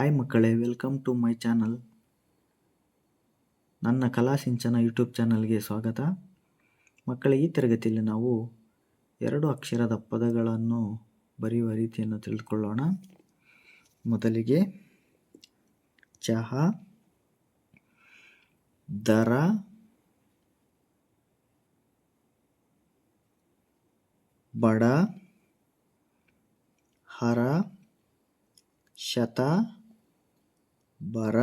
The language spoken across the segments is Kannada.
ಹಾಯ್ ಮಕ್ಕಳೇ ವೆಲ್ಕಮ್ ಟು ಮೈ ಚಾನಲ್ ನನ್ನ ಕಲಾ ಸಿಂಚನ ಯೂಟ್ಯೂಬ್ ಚಾನಲ್ಗೆ ಸ್ವಾಗತ. ಮಕ್ಕಳ, ಈ ತರಗತಿಯಲ್ಲಿ ನಾವು ಎರಡು ಅಕ್ಷರದ ಪದಗಳನ್ನು ಬರೆಯುವ ರೀತಿಯನ್ನು ತಿಳಿದುಕೊಳ್ಳೋಣ. ಮೊದಲಿಗೆ ಚಹಾ, ದರ, ಬಡ, ಹರ, ಶತ ಬರ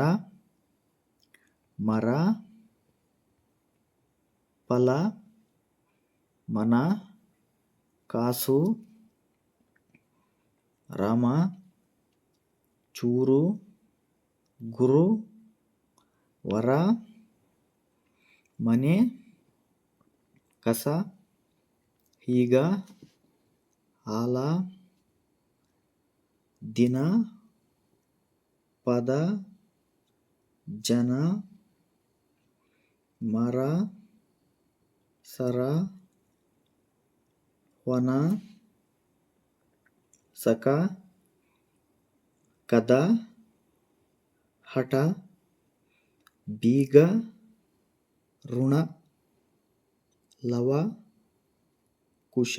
ಮರ ಫಲ ಮನ ಕಾಸು ರಾಮ ಚೂರು ಗುರು ವರ ಮನೆ ಕಸ ಈಗ ಆಲ ದಿನ ಪದ ಜನ ಮರ ಸರ ವನ ಸಕ ಕದ ಹಠ ಬೀಗ ಋಣ ಲವ ಕುಶ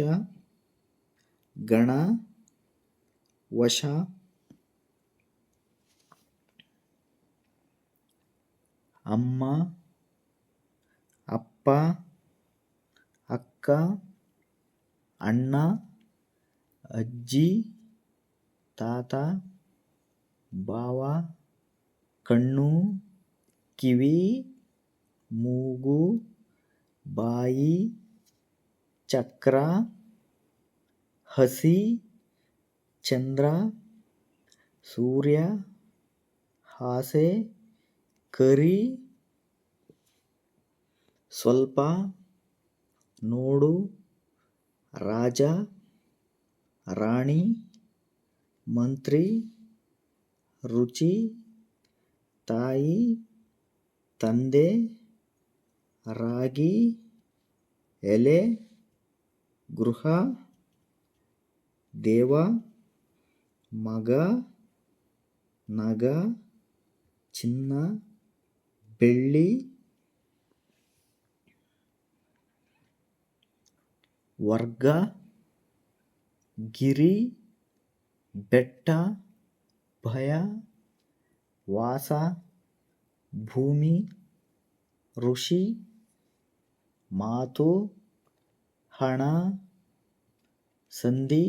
ಗಣ ವಶ ಅಮ್ಮ, ಅಪ್ಪ, ಅಕ್ಕ, ಅಣ್ಣ, ಅಜ್ಜಿ, ತಾತ ಬಾವ ಕಣ್ಣು, ಕಿವಿ, ಮೂಗು, ಬಾಯಿ, ಚಕ್ರ, ಹಸಿ, ಚಂದ್ರ, ಸೂರ್ಯ, ಹಾಸೆ ಕರಿ, ಸ್ವಲ್ಪ ನೋಡು, ರಾಜ, ರಾಣಿ, ಮಂತ್ರಿ, ರುಚಿ, ತಾಯಿ, ತಂದೆ, ರಾಗಿ, ಎಲೆ, ಗೃಹ, ದೇವ, ಮಗ, ನಗ, ಚಿನ್ನ. ಬೆಳ್ಳಿ ವರ್ಗ ಗಿರಿ ಬೆಟ್ಟ ಭಯ ವಾಸ ಭೂಮಿ ಋಷಿ ಮಾತು ಹಣ ಸಂಧಿ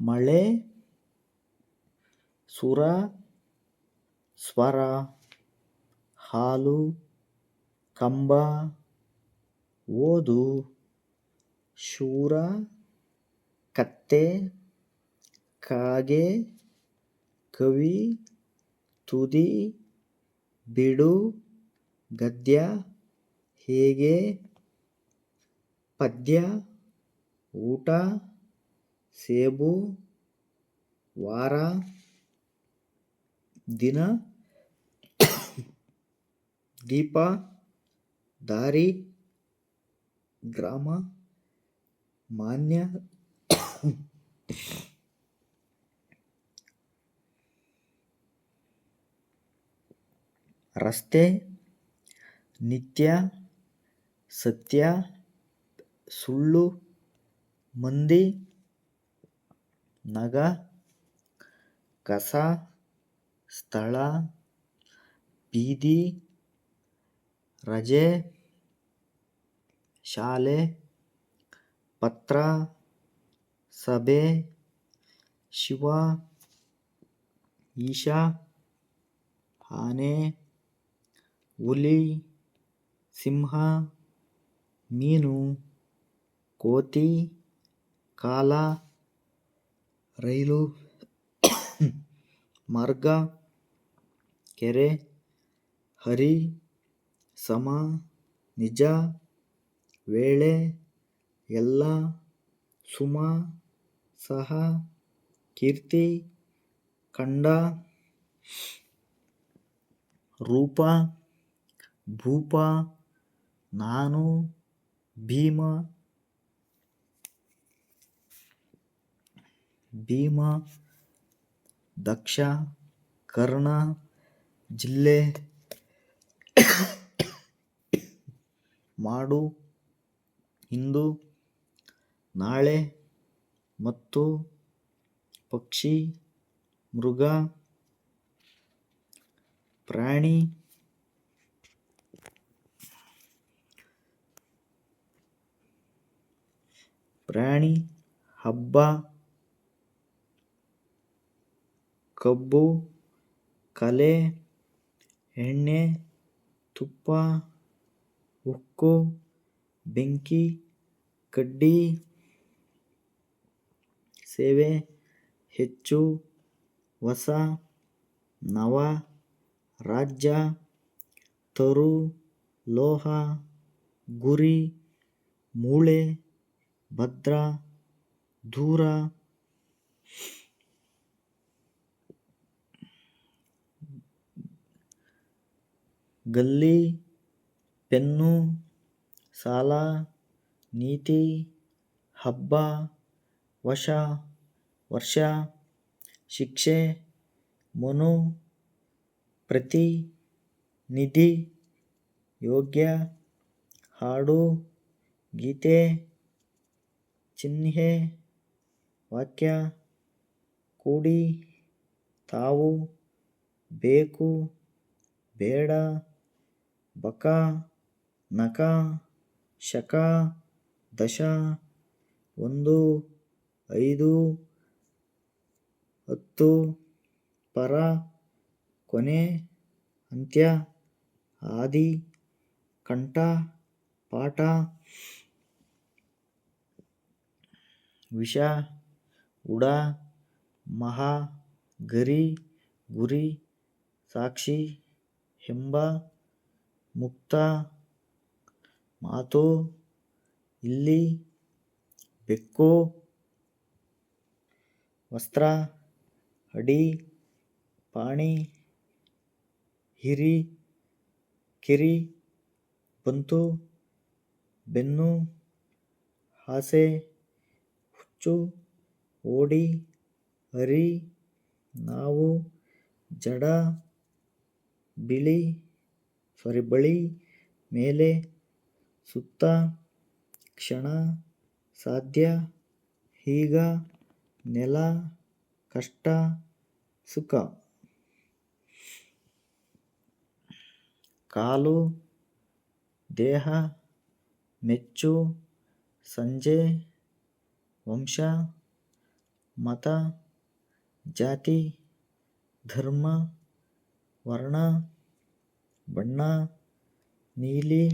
ಮಳೆ ಸುರ ಸ್ವರ. ಹಾಲು, ಕಂಬ, ಓದು, ಶೂರ, ಕತ್ತೆ, ಕಾಗೆ, ಕವಿ, ತುದಿ, ಬಿಡು, ಗದ್ಯ, ಹೇಗೆ, ಪದ್ಯ, ಊಟ, ಸೇಬು, ವಾರ, ದಿನ. ದೀಪ ದಾರಿ ಗ್ರಾಮ ಮಾನ್ಯ ರಸ್ತೆ ನಿತ್ಯ ಸತ್ಯ ಸುಳ್ಳು ಮಂದಿ ನಗ ಕಸ ಸ್ಥಳ ಬೀದಿ ರಜೆ, ಶಾಲೆ, ಪತ್ರ, ಸಭೆ, ಶಿವ, ಈಶಾ, ಆನೆ, ಹುಲಿ, ಸಿಂಹ, ಮೀನು, ಕೋತಿ, ಕಾಲ, ರೈಲು, ಮಾರ್ಗ, ಕೆರೆ, ಹರಿ ಸಮ, ನಿಜ, ವೇಳೆ, ಎಲ್ಲ, ಸುಮ, ಸಹ, ಕೀರ್ತಿ, ಕಂಡ, ರೂಪ, ಭೂಪ, ನಾನು, ಭೀಮ ಭೀಮ, ದಕ್ಷ, ಕರ್ಣ, ಜಿಲ್ಲೆ ಮಾಡು. ಇಂದು ನಾಳೆ ಮತ್ತು ಪಕ್ಷಿ ಮೃಗ ಪ್ರಾಣಿ ಪ್ರಾಣಿ ಹಬ್ಬ ಕಬ್ಬು ಕಲೆ ಎಣ್ಣೆ ತುಪ್ಪ ಉಕ್ಕು ಬೆಂಕಿ ಕಡ್ಡಿ ಸೇವೆ ಹೆಚ್ಚು ಹೊಸ ನವ ರಾಜ್ಯ ತರು ಲೋಹ ಗುರಿ ಮೂಳೆ ಭದ್ರ ದೂರ ಗಲ್ಲಿ ಪೆನ್ನು, ಸಾಲ, ನೀತಿ, ಹಬ್ಬ, ವಶ, ವರ್ಷ, ಶಿಕ್ಷೆ, ಮನು, ಪ್ರತಿ ನಿಧಿ, ಯೋಗ್ಯ, ಹಾಡು, ಗೀತೆ, ಚಿಹ್ನೆ, ವಾಕ್ಯ, ಕೂಡಿ, ತಾವು, ಬೇಕು, ಬೇಡ, ಬಕ ನಕ, ಶಕ, ದಶ, ಒಂದು, ಐದು, ಹತ್ತು, ಪರ, ಕೊನೆ, ಅಂತ್ಯ, ಆದಿ, ಕಂಠ, ಪಾಠ, ವಿಷ, ಉಡ, ಮಹಾ, ಗರಿ, ಗುರಿ, ಸಾಕ್ಷಿ, ಹೆಂಬ, ಮುಕ್ತ ಮಾತು ಇಲ್ಲಿ ಬೆಕ್ಕು, ವಸ್ತ್ರ, ಅಡಿ, ಪಾಣಿ, ಹಿರಿ, ಕಿರಿ, ಬಂತು, ಬೆನ್ನು, ಹಾಸೆ, ಹುಚ್ಚು, ಓಡಿ ಹರಿ ನಾವು, ಜಡ, ಬಿಳಿ ಸಾರಿ ಬಳಿ, ಮೇಲೆ ಸುತ್ತ ಕ್ಷಣ, ಸಾಧ್ಯ ಈಗ ನೆಲ, ಕಷ್ಟ, ಸುಖ. ಕಾಲು, ದೇಹ, ಮೆಚ್ಚು, ಸಂಜೆ, ವಂಶ, ಮತ, ಜಾತಿ, ಧರ್ಮ, ವರ್ಣ, ಬಣ್ಣ, ನೀಲಿ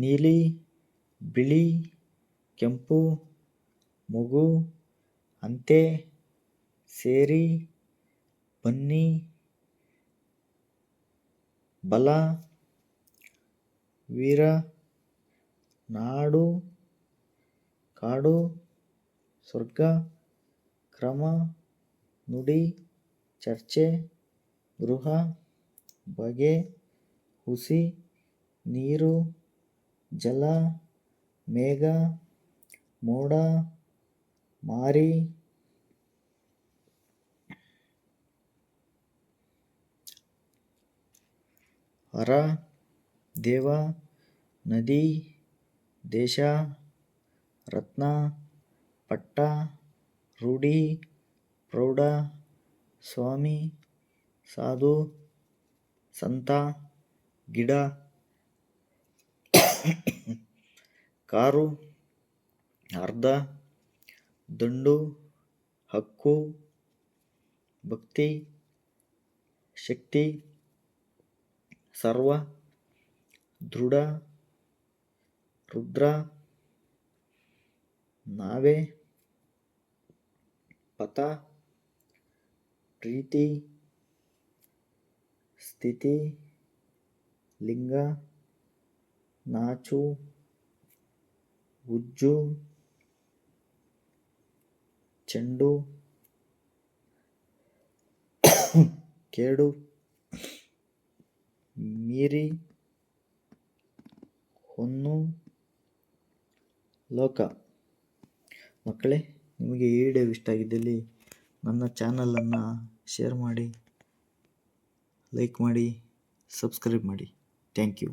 ನೀಲಿ, ಬಿಳಿ, ಕೆಂಪು, ಮಗು, ಅಂತೆ, ಸೇರಿ, ಬನ್ನಿ, ಬಲ, ವೀರ, ನಾಡು, ಕಾಡು, ಸ್ವರ್ಗ, ಕ್ರಮ, ನುಡಿ, ಚರ್ಚೆ, ಗೃಹ, ಬಗೆ, ಹುಸಿ, ನೀರು ಜಲ, ಮೇಘ, ಮೋಡ, ಮಾರಿ, ಹರ, ದೇವ, ನದಿ, ದೇಶ, ರತ್ನ, ಪಟ್ಟ, ರೂಢಿ, ಪ್ರೌಢ, ಸ್ವಾಮಿ, ಸಾಧು, ಸಂತ, ಗಿಡ. ಕಾರು ಅರ್ಧ ದಂಡು ಹಕ್ಕು ಭಕ್ತಿ ಶಕ್ತಿ ಸರ್ವ ದೃಢ ರುದ್ರ ನಾವೆ ಪಥ ಪ್ರೀತಿ ಸ್ಥಿತಿ ಲಿಂಗ. ನಾಚು, ಉಜ್ಜು, ಚೆಂಡು, ಕೇಡು, ಮೀರಿ, ಹೊನ್ನು, ಲೋಕ. ಮಕ್ಕಳೇ, ನಿಮಗೆ ಈ ವಿಡಿಯೋ ಇಷ್ಟ ಆಗಿದ್ದಲ್ಲಿ ನನ್ನ ಚಾನಲನ್ನು ಶೇರ್ ಮಾಡಿ ಲೈಕ್ ಮಾಡಿ ಸಬ್ಸ್ಕ್ರೈಬ್ ಮಾಡಿ. Thank you